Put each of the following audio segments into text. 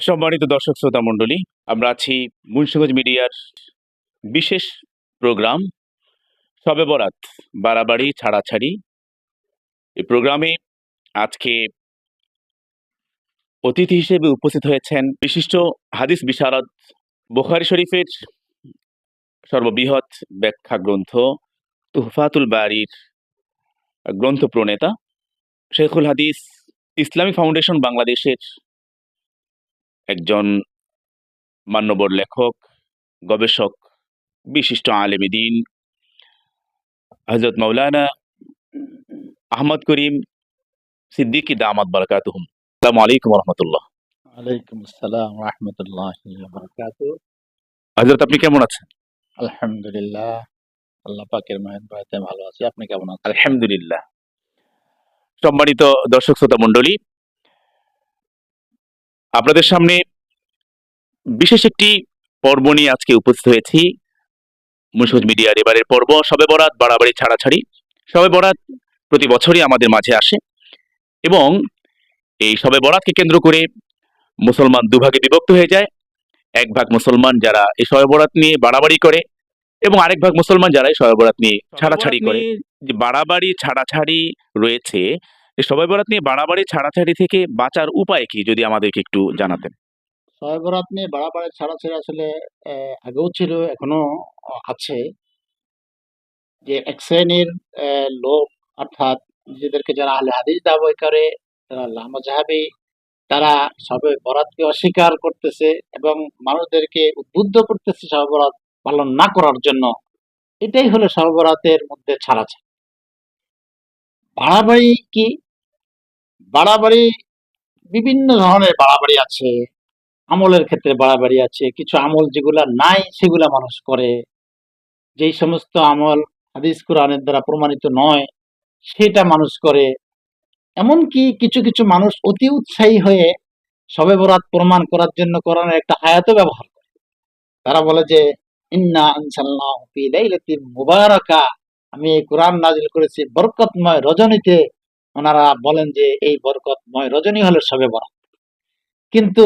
সম্মানিত দর্শক শ্রোতা মণ্ডলী, আমরা আছি মুন্সিগঞ্জ মিডিয়ার বিশেষ প্রোগ্রাম সবে বরাত, বাড়াবাড়ি, ছাড়াছাড়ি। এই প্রোগ্রামে আজকে অতিথি হিসেবে উপস্থিত হয়েছেন বিশিষ্ট হাদিস বিশারদ বোখারি শরীফের সর্ববৃহৎ ব্যাখ্যা গ্রন্থ তুহফাতুল বাড়ির গ্রন্থ প্রণেতা শেখুল হাদিস ইসলামিক ফাউন্ডেশন বাংলাদেশের একজন মান্যবর লেখক গবেষক বিশিষ্ট আলেম দিন হজরত মৌলানা আহমদ করিম সিদ্দিকি দামাত বারকাতুহুম। আসসালামু আলাইকুম রহমতুল্লাহ ওয়ালাইকুম আসসালাম রহমতুল্লাহ হজরত আপনি কেমন আছেন? আলহামদুলিল্লাহ আল্লাহ পাকের মায়ের বাড়িতে ভালো আছি। আপনি কেমন আছেন? আলহামদুলিল্লাহ। সম্মানিত দর্শক শ্রোতা মণ্ডলী আপনাদের সামনে বিশেষ একটি পর্ব নিয়ে আজকে উপস্থিত হয়েছি। মুন্সিগঞ্জ মিডিয়ার এবারের পর্ব সবে বরাত বাড়াবাড়ি ছাড়াছাড়ি। সবে বরাত প্রতি বছরই আমাদের মাঝে আসে এবং এই সবে বরাতকে কেন্দ্র করে মুসলমান দুভাগে বিভক্ত হয়ে যায়। এক ভাগ মুসলমান যারা এই সবে বরাত নিয়ে বাড়াবাড়ি করে এবং আরেক ভাগ মুসলমান যারা এই সবে বরাত নিয়ে ছাড়াছাড়ি করে। যে বাড়াবাড়ি ছাড়াছাড়ি রয়েছে এই সবে বরাত নিয়ে বাড়াবাড়ি, ছাড়াছাড়ি থেকে বাঁচার উপায় কি, যদি আমাদেরকে একটু জানাতেন? ছয় বরাত নিয়ে বাড়াবাড়ি, ছাড়াছাড়ি আসলে আগেও ছিল, এখনও আছে। যে এক শ্রেণির লোক, অর্থাৎ নিজেদেরকে যারা আলে হাদিস দাবি করে, তারা লামা জাহাবি তারা সবে বরাতকে অস্বীকার করতেছে এবং মানুষদেরকে উদ্বুদ্ধ করতেছে সবে বরাত পালন না করার জন্য। এটাই হলো সবে বরাতের মধ্যে ছাড়াছাড়ি। বাড়াবাড়ি কি বাড়াবাড়ি, বিভিন্ন ধরনের বাড়াবাড়ি আছে। আমলের ক্ষেত্রে বাড়াবাড়ি আছে। কিছু আমল যেগুলা নাই, সেগুলা মানুষ করে। যেই সমস্ত আমল হাদিস কোরআনের দ্বারা প্রমাণিত নয়, সেটা মানুষ করে। এমনকি কিছু কিছু মানুষ অতি উৎসাহী হয়ে সবে বরাত প্রমাণ করার জন্য কোরআনের একটা আয়াতও ব্যবহার করে। তারা বলে যে, ইন্না আনসাল্লাহু মুবারাকা। আমি কোরআন নাজিল করেছি বরকতময় রজনীতে। ওনারা বলেন যে এই বরকতময় রজনী হলো সবে বরাত কিন্তু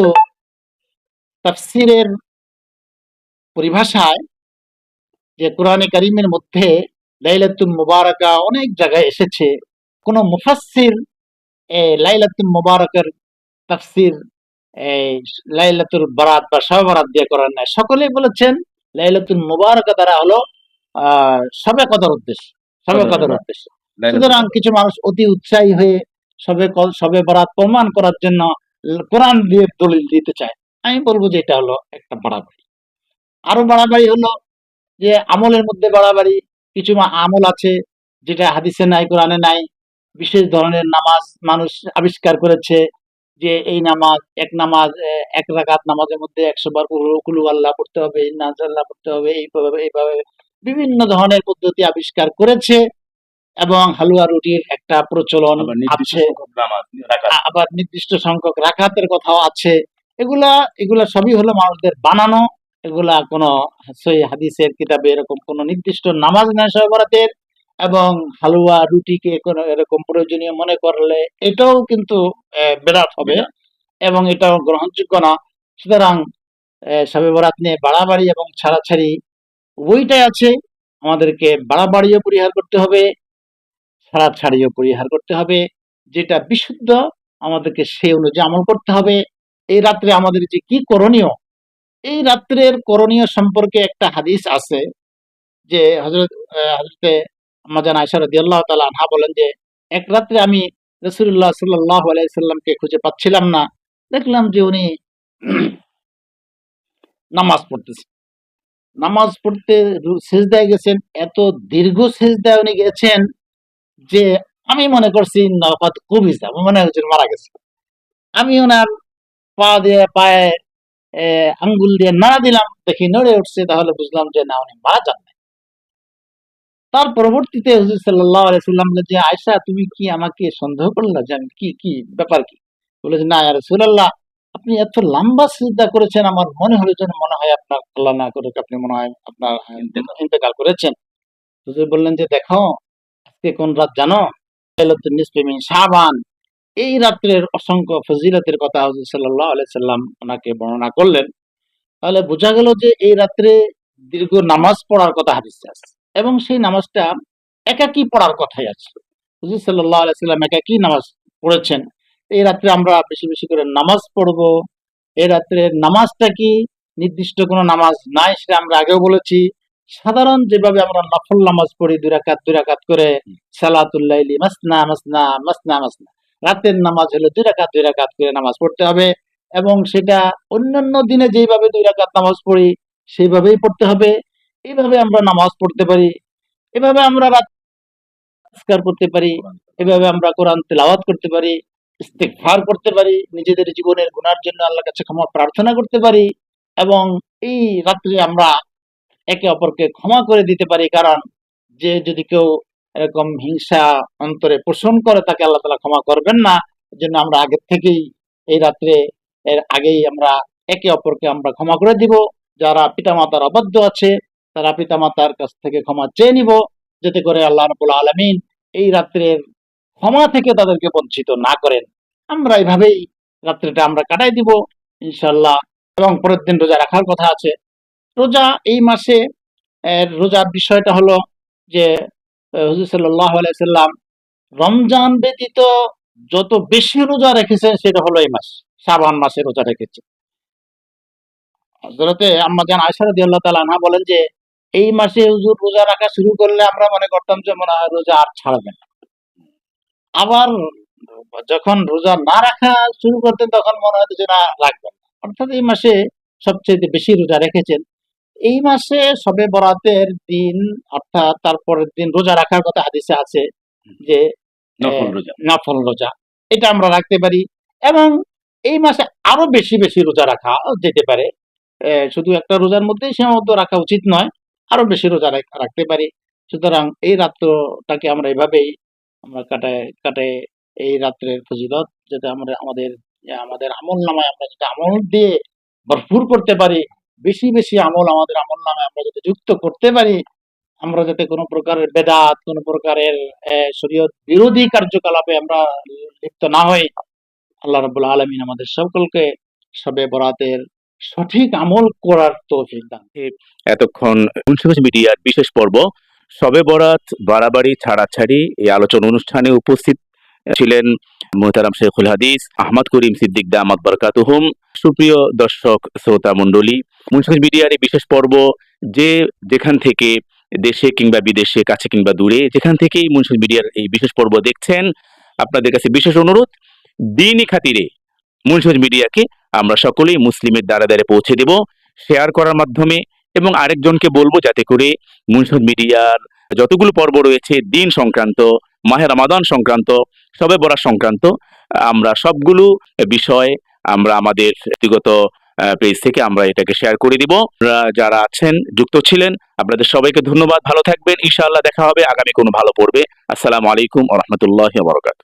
তাফসিরের পরিভাষায় যে কোরআনে কারিমের মধ্যে লাইলাতুল মুবারাকা অনেক জায়গায় এসেছে কোন মুফাসসির এই লাইলাতুল মুবারাকের তাফসির এই লাইলাতুল বারাত বা শবে বরাত দিয়ে করার নাই। সকলেই বলেছেন লাইলাতুল মুবারাকা দ্বারা হলো আহ সবে কদর উদ্দেশ্য সবে সবে কদর উদ্দেশ্য। সুতরাং কিছু মানুষ অতি উৎসাহী হয়ে সবে সবে বরাত প্রমাণ করার জন্য কোরআন দিয়ে দলিল দিতে চায়। আমি বলব যে এটা হলো একটা বাড়াবাড়ি। আরও বাড়াবাড়ি হলো যে আমলের মধ্যে বাড়াবাড়ি, কিছু আমল আছে যেটা হাদিসে নাই, কোরআনে নাই। বিশেষ ধরনের নামাজ মানুষ আবিষ্কার করেছে যে এই নামাজ, এক নামাজ এক রাকাত নামাজের মধ্যে একশো বার কুলু- আল্লাহ পড়তে হবে ইন্নাস আল্লাহ পড়তে হবে, এইভাবে এইভাবে। বিভিন্ন ধরনের পদ্ধতি আবিষ্কার করেছে। এবং হালুয়া রুটির একটা প্রচলন আছে। আবার নির্দিষ্ট সংখ্যক রাখাতের কথাও আছে। এগুলা এগুলা সবই হলো মানুষদের বানানো। এগুলা কোনো সই হাদিসের কিতাবে এরকম কোনো নির্দিষ্ট নামাজ নাই সহবরাতের এবং হালুয়া রুটিকে কোনো এরকম প্রয়োজনীয় মনে করলে এটাও কিন্তু বেরাত হবে এবং এটাও গ্রহণযোগ্য না। সুতরাং শবে বরাত নিয়ে বাড়াবাড়ি এবং ছাড়াছাড়ি উভয়টাই আছে। আমাদেরকে বাড়াবাড়িও পরিহার করতে হবে। ছাড়াছাড়িও পরিহার করতে হবে, যেটা বিশুদ্ধ, আমাদেরকে সেই অনুযায়ী আমল করতে হবে। এই রাত্রে আমাদের যে কি করণীয়? এই রাত্রের করণীয় সম্পর্কে একটা হাদিস আছে যে হজরত হজরতে আমাজান আয়সা তাআলা আনহা বলেন যে, এক রাত্রে আমি রাসূলুল্লাহ সাল্লাল্লাহু আলাইহি সাল্লামকে খুঁজে পাচ্ছিলাম না। দেখলাম যে উনি নামাজ পড়তেছেন নামাজ পড়তে সেজদায় গেছেন, এত দীর্ঘ সেজদায় উনি গেছেন যে আমি মনে করছি নফাত কবিজ আমি মনে হচ্ছে মারা গেছে। আমি ওনার পা দিয়ে, পায়ে আঙ্গুল দিয়ে নাড়া দিলাম, দেখি নড়ে উঠছে, তাহলে বুঝলাম যে না, উনি মারা যান নাই। তার পরবর্তীতে হুজুর সাল্লাহ আলাইসাল্লাম বলে যে আয়সা তুমি কি আমাকে সন্দেহ করলে যে আমি কি কি ব্যাপার কি? বলে যে, না রসুল্লাহ আপনি এত লম্বা সিজদা করেছেন, আমার মনে হলো যেন মনে হয় আপনার আল্লাহ না করুক, আপনি মনে হয় আপনার ইন্তেকাল করেছেন। হুজুর বললেন যে, দেখো আজকে কোন রাত জানো? নিসফি এই রাত্রের অসংখ্য ফজিলতের কথা হজরত সাল্লাহ আলাইসাল্লাম ওনাকে বর্ণনা করলেন। তাহলে বোঝা গেল যে এই রাত্রে দীর্ঘ নামাজ পড়ার কথা হাদিসে আছে এবং সেই নামাজটা একাকি পড়ার কথাই আছে। হুজুর সাল্লাহ আলাইসাল্লাম একাকি নামাজ পড়েছেন। এই রাত্রে আমরা বেশি বেশি করে নামাজ পড়ব। এই রাত্রে নামাজটা কি? নির্দিষ্ট কোনো নামাজ নাই সেটা আমরা আগেও বলেছি। সাধারণ যেভাবে আমরা নফল নামাজ পড়ি দুই রাকাত দুই রাকাত করে সালাতুল্লাইলি মাসনা মাসনা মাসনা মাসনা। রাতের নামাজ হলো দুই রাকাত দুই করে নামাজ পড়তে হবে এবং সেটা অন্যান্য দিনে যেভাবে দুই রাকাত নামাজ পড়ি সেইভাবেই পড়তে হবে। এইভাবে আমরা নামাজ পড়তে পারি এভাবে আমরা রাত নমস্কার করতে পারি এভাবে আমরা কোরআন তেলাওয়াত করতে পারি ইস্তেগফার করতে পারি নিজেদের জীবনের গুনার জন্য আল্লাহর কাছে ক্ষমা প্রার্থনা করতে পারি এবং এই রাত্রে আমরা একে অপরকে ক্ষমা করে দিতে পারি, কারণ যে যদি কেউ এরকম হিংসা অন্তরে পোষণ করে, তাকে আল্লাহ তালা ক্ষমা করবেন না। জন্য আমরা আগের থেকেই এই রাত্রে, এর আগেই আমরা একে অপরকে আমরা ক্ষমা করে দিব। যারা পিতামাতার অবাধ্য আছে, তারা পিতামাতার কাছ থেকে ক্ষমা চেয়ে নিব, যাতে করে আল্লাহ রাবুল আলমিন এই রাত্রের ক্ষমা থেকে তাদেরকে বঞ্চিত না করেন। আমরা এইভাবেই রাত্রিটা আমরা কাটাই দিব ইনশাল্লাহ এবং পরের দিন রোজা রাখার কথা আছে। রোজা এই মাসে রোজার বিষয়টা হলো যে হুজুর সাল্লাহ আলাইসাল্লাম রমজান ব্যতীত যত বেশি রোজা রেখেছেন সেটা হলো এই মাস শ্রাবণ মাসে রোজা রেখেছে হজরতে আম্মা জান আয়সা রাদিয়াল্লাহু তাআলা আনহা বলেন যে, এই মাসে হুজুর রোজা রাখা শুরু করলে আমরা মনে করতাম যে মনে হয় রোজা আর ছাড়বেন না। আবার যখন রোজা না রাখা শুরু করতেন তখন মনে হতো যে না রাখবেন। অর্থাৎ এই মাসে সবচেয়ে বেশি রোজা রেখেছেন এই মাসে সবে বরাতের দিন অর্থাৎ তারপরের দিন রোজা রাখার কথা হাদিসে আছে যে নফল রোজা। এটা আমরা রাখতে পারি এবং এই মাসে আরও বেশি বেশি রোজা রাখা যেতে পারে। শুধু একটা রোজার মধ্যেই সীমাবদ্ধ রাখা উচিত নয় আরও বেশি রোজা রাখ- রাখতে পারি। সুতরাং এই রাত্রটাকে আমরা এভাবেই আমরা কাটায় কাটায় এই রাত্রের ফজিলত যাতে আমরা আমাদের আমাদের আমল নামায় আমরা যেটা আমল দিয়ে ভরপুর করতে পারি বেশি বেশি আমল আমাদের আমল নামে আমরা যাতে যুক্ত করতে পারি, আমরা যাতে কোনো প্রকারের বেদাত, কোনো প্রকারের শরীয়ত বিরোধী কার্যকলাপে আমরা লিপ্ত না হই, আল্লাহ রাব্বুল আলামিন আমাদের সকলকে সবে বরাতের সঠিক আমল করার তৌফিক দান এতক্ষণ মিডিয়ার বিশেষ পর্ব, সবে বরাত বাড়াবাড়ি, ছাড়াছাড়ি এই আলোচনা অনুষ্ঠানে উপস্থিত ছিলেন মোহতারাম শেখুল হাদিস, আহমদ করিম সিদ্দিক দামাত বরকাতুহুম, সুপ্রিয় দর্শক, শ্রোতা, মণ্ডলী মুন্সিগঞ্জ মিডিয়ার বিশেষ পর্ব, যে যেখান থেকে দেশে কিংবা বিদেশে, কাছে কিংবা দূরে, যেখান থেকেই মুন্সিগঞ্জ মিডিয়ার এই বিশেষ পর্ব দেখছেন, আপনাদের কাছে বিশেষ অনুরোধ, দিনই খাতিরে মুন্সিগঞ্জ মিডিয়াকে আমরা সকলেই মুসলিমের দ্বারা দ্বারে পৌঁছে দেব, শেয়ার করার মাধ্যমে, এবং আরেকজনকে বলব যাতে করে মুনসুদ মিডিয়ার যতগুলো পর্ব রয়েছে, দিন সংক্রান্ত মাহে রমাদান সংক্রান্ত সবে বরা সংক্রান্ত, আমরা সবগুলো বিষয় আমরা আমাদের ব্যক্তিগত পেজ থেকে আমরা এটাকে শেয়ার করে দিব। যারা আছেন, যুক্ত ছিলেন, আপনাদের সবাইকে ধন্যবাদ। ভালো থাকবেন। ইনশাআল্লাহ দেখা হবে। আগামী কোনো ভালো পড়বে আসসালামু আলাইকুম আহমতুল্লাহ বরকাত